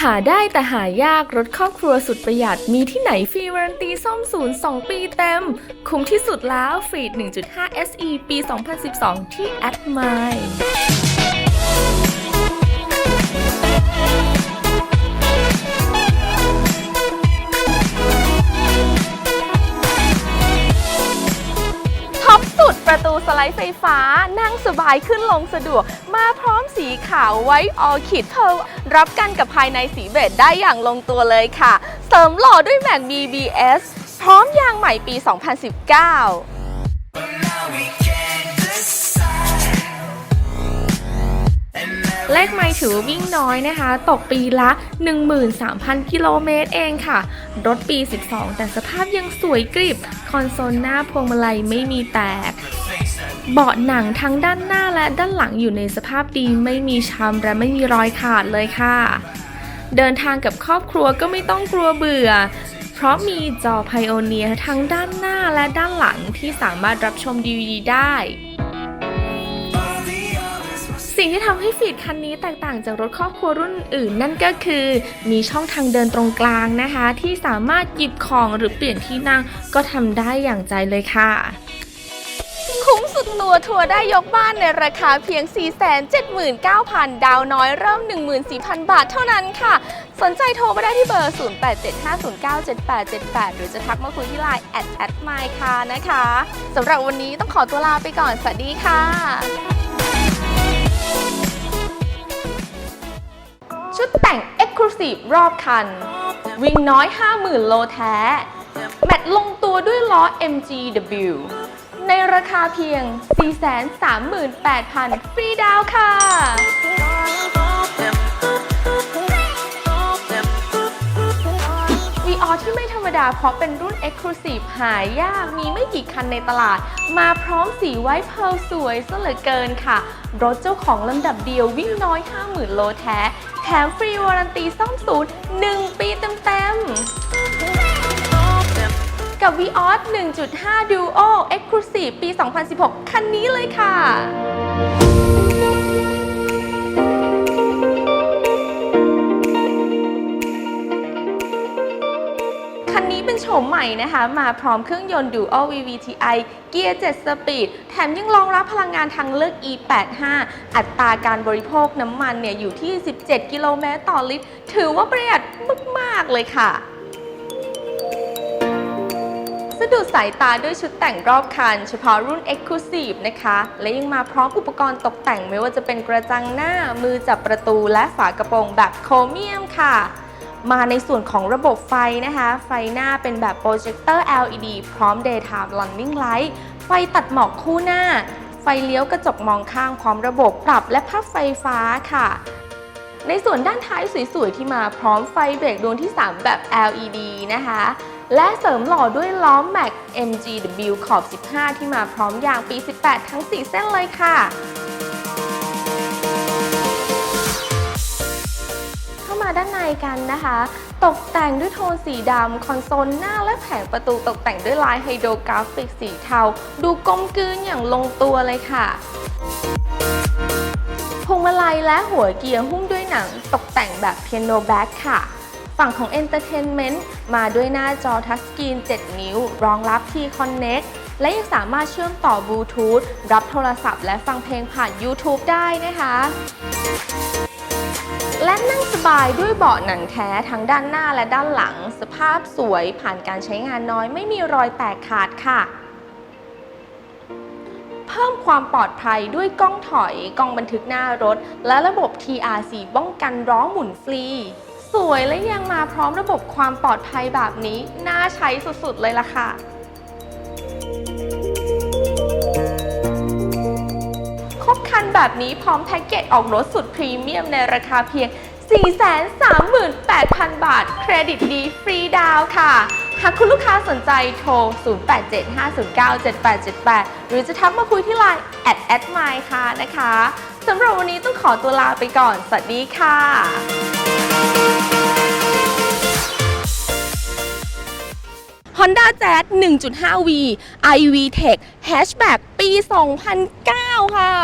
หาได้แต่หายากรถครอบครัวสุดประหยัดมีที่ไหนฟรีวารันตีซ่อมศูนย์ 2 ปีเต็ม คุ้มที่สุดแล้วฟรีด1.5 SE ปี 2012 ที่ a d m i ท็อ ลด์ไฟฟ้า นั่งสบายขึ้นลงสะดวก มาพร้อมสีขาวไว้ออคิดเธอรับกันกับภายในสีเบจได้อย่างลงตัวเลยค่ะ เสริมหล่อด้วยแม็ก BBS พร้อมยางใหม่ปี 2019เลขไม่ถือวิ่งน้อยนะคะ ตกปีละ 13,000 กิโลเมตรเองค่ะ รถปี 12 แต่สภาพยังสวยกริบ คอนโซลหน้าพวงมาลัยไม่มีแตก เบาะหนังทั้งด้านหน้าและด้านหลังอยู่ในสภาพดีไม่มีช้ำและไม่มีรอยขาดเลยค่ะ เดินทางกับครอบครัวก็ไม่ต้องกลัวเบื่อ เพราะมีจอไพโอเนียทั้งด้านหน้าและด้านหลังที่สามารถรับชม DVD ได้ สิ่งที่ทำให้ฟีดคันนี้แตกต่างจากรถครอบครัวรุ่นอื่นนั่นก็คือ มีช่องทางเดินตรงกลางนะคะ ที่สามารถหยิบของหรือเปลี่ยนที่นั่งก็ทำได้อย่างใจเลยค่ะ สุดตัวทัวร์ได้ยกบ้านในราคาเพียง 479,000 ดาวน้อยเริ่ม 14,000 บาทเท่านั้นค่ะ สนใจโทรมาได้ที่เบอร์ 0875097878 หรือจะทักมาคุยที่ไลน์แอดแอดไมค่ะนะคะสำหรับวันนี้ต้องขอตัวลาไปก่อน สวัสดีค่ะ ชุดแต่ง Exclusive รอบคัน วิ่งน้อย 50,000 โลแท้ แมทลงตัวด้วยล้อ MGW ในราคาเพียง 438,000 ฟรีดาวน์ค่ะ วีออที่ไม่ธรรมดาเพราะเป็นรุ่น Exclusive หายากมีไม่กี่คันในตลาด มาพร้อมสีไว้เพลสวยซะเหลือเกินค่ะ รถเจ้าของลำดับเดียววิ่งน้อย 50,000 โลแท้ แถมฟรีวารันตีซ่อมศูนย์ 1 ปีเต็มๆ กับ v ีออส1.5 Duo Exclusive ปี 2016 คันนี้เลยค่ะคันนี้เป็นโฉมใหม่นะคะ มาพร้อมเครื่องยนต์ Dual VVTi เกียร์ 7 สปีด แถมยังรองรับพลังงานทางเลือก E85 อัตราการบริโภคน้ำมันเนี่ยอยู่ที่ 17 กิโลเมตรต่อลิตร ถือว่าประหยัดมาก ๆ เลยค่ะ ดุดสายตาด้วยชุดแต่งรอบคัน เฉพาะรุ่น Exclusive นะคะ และยังมาพร้อมอุปกรณ์ตกแต่งไม่ว่าจะเป็นกระจังหน้า มือจับประตูและฝากระโปรงแบบโครเมียมค่ะ มาในส่วนของระบบไฟนะคะ ไฟหน้าเป็นแบบโปรเจคเตอร์ LED พร้อม Daytime Running Light ไฟตัดหมอกคู่หน้า ไฟเลี้ยวกระจกมองข้างพร้อมระบบปรับและพับไฟฟ้าค่ะในส่วนด้านท้ายสวยๆ ที่มาพร้อมไฟเบรกดวงที่ 3 แบบ LED นะคะ และเสริมหล่อด้วยล้อแม็ก MGW ขอบ 15 ที่มาพร้อมยางปี 18 ทั้ง 4 เส้นเลยค่ะเข้ามาด้านในกันนะคะ ตกแต่งด้วยโทนสีดำคอนโซลหน้าและแผงประตูตกแต่งด้วยลายไฮโดรกราฟิกสีเทา ดูกลมกลืนอย่างลงตัวเลยค่ะพวงมาลัยและหัวเกียร์หุ้มด้วยหนังตกแต่งแบบเปียโนแบ็คค่ะ ฝั่งของ Entertainment มาด้วยหน้าจอทัชสกรีน 7 นิ้ว รองรับ T-Connect และยังสามารถเชื่อมต่อบลูทูธรับโทรศัพท์และฟังเพลงผ่าน YouTube ได้นะคะและนั่งสบายด้วยเบาะหนังแท้ทั้งด้านหน้าและด้านหลัง สภาพสวยผ่านการใช้งานน้อยไม่มีรอยแตกขาดค่ะ เพิ่มความปลอดภัยด้วยกล้องถอยกล้องบันทึกหน้ารถ และระบบ TRC ป้องกันล้อหมุนฟรี สวยและยังมาพร้อมระบบความปลอดภัยแบบนี้ น่าใช้สุดๆเลยล่ะค่ะ ครบคันแบบนี้พร้อมแพ็กเกจออกรถสุดพรีเมียมในราคาเพียง 438,000 บาท เครดิตดีฟรีดาวค่ะ หากคุณลูกค้าสนใจโทร 0875097878 หรือจะทักมาคุยที่ไลน์แอดแอดไมค่ะนะคะสำหรับวันนี้ต้องขอตัวลาไปก่อน สวัสดีค่ะ Honda Jazz 1.5V iV Tech Hatchback ปี 2009 ค่ะ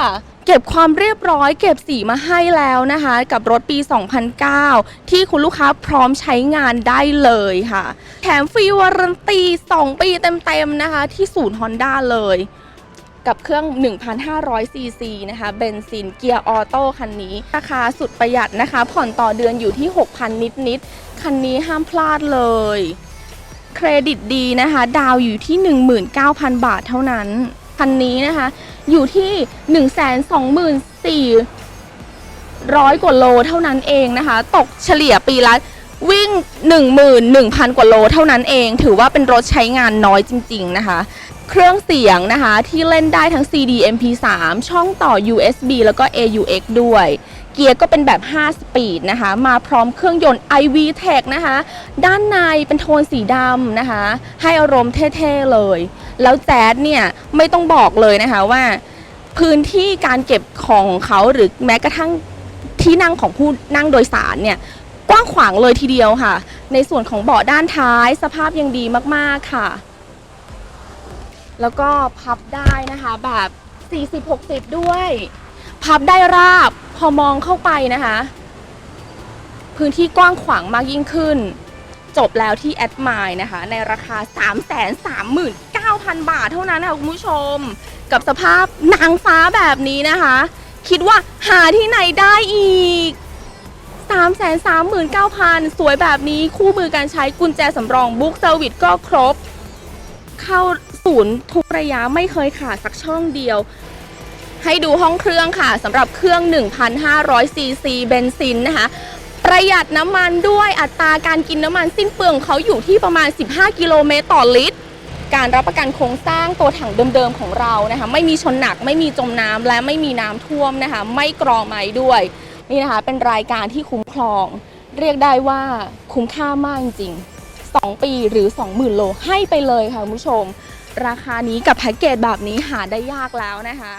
เก็บความเรียบร้อย เก็บสีมาให้แล้วนะคะ กับรถปี 2009 ที่คุณลูกค้าพร้อมใช้งานได้เลยค่ะ แถมฟรีวารันตี 2 ปีเต็มๆนะคะ ที่ศูนย์ Honda เลยกับเครื่อง 1,500 ซีซีนะคะ เบนซิน เกียร์ออโต้คันนี้ ราคาสุดประหยัดนะคะ ผ่อนต่อเดือนอยู่ที่ 6,000 นิด ๆ คันนี้ห้ามพลาดเลย เครดิตดีนะคะ ดาวอยู่ที่ 19,000 บาทเท่านั้น คันนี้นะคะ อยู่ที่ 124,000 กว่าโลเท่านั้นเองนะคะ ตกเฉลี่ยปีละวิ่ง 11,000 กว่าโลเท่านั้นเอง ถือว่าเป็นรถใช้งานน้อยจริง ๆ นะคะ เครื่องเสียงนะคะ ที่เล่นได้ทั้ง CD MP3 ช่องต่อ USB แล้วก็ AUX ด้วย เกียร์ก็เป็นแบบ 5 สปีดนะคะ มาพร้อมเครื่องยนต์ iV Tech นะคะ ด้านในเป็นโทนสีดำนะคะ ให้อารมณ์เท่ๆเลย แล้วแจ๊ดเนี่ย ไม่ต้องบอกเลยนะคะว่า พื้นที่การเก็บของของเขาหรือแม้กระทั่งที่นั่งของผู้นั่งโดยสารเนี่ยกว้างขวางเลยทีเดียวค่ะ ในส่วนของเบาะด้านท้ายสภาพยังดีมากๆค่ะ แล้วก็พับได้นะคะแบบ 40-60 ด้วย พับได้ราบพอมองเข้าไปนะคะ พื้นที่กว้างขวางมากยิ่งขึ้น จบแล้วที่แอดมายนะคะ ในราคา 339,000 บาทเท่านั้นค่ะคุณผู้ชม กับสภาพนางฟ้าแบบนี้นะคะ คิดว่าหาที่ไหนได้อีก339,000 สวยแบบนี้คู่มือการใช้กุญแจสำรองบุ๊กเซอร์วิสก็ครบ เข้าศูนย์ทุกระยะไม่เคยขาดสักช่องเดียว ให้ดูห้องเครื่องค่ะสำหรับเครื่อง 1,500 ซีซีเบนซินนะคะประหยัดน้ำมันด้วยอัตราการกินน้ำมันสิ้นเปลืองของเขาอยู่ที่ประมาณ 15 กิโลเมตรต่อลิตร การรับประกันโครงสร้างตัวถังเดิมๆของเรานะคะ ไม่มีชนหนักไม่มีจมน้ำและไม่มีน้ำท่วมนะคะ ไม่กรองไม้ด้วย นี่นะคะเป็นรายการที่คุ้มครอง เรียกได้ว่าคุ้มค่ามากจริงๆ 2 ปีหรือ 20,000 โลให้ไปเลยค่ะคุณผู้ชม ราคานี้กับแพ็กเกจแบบนี้หาได้ยากแล้วนะคะ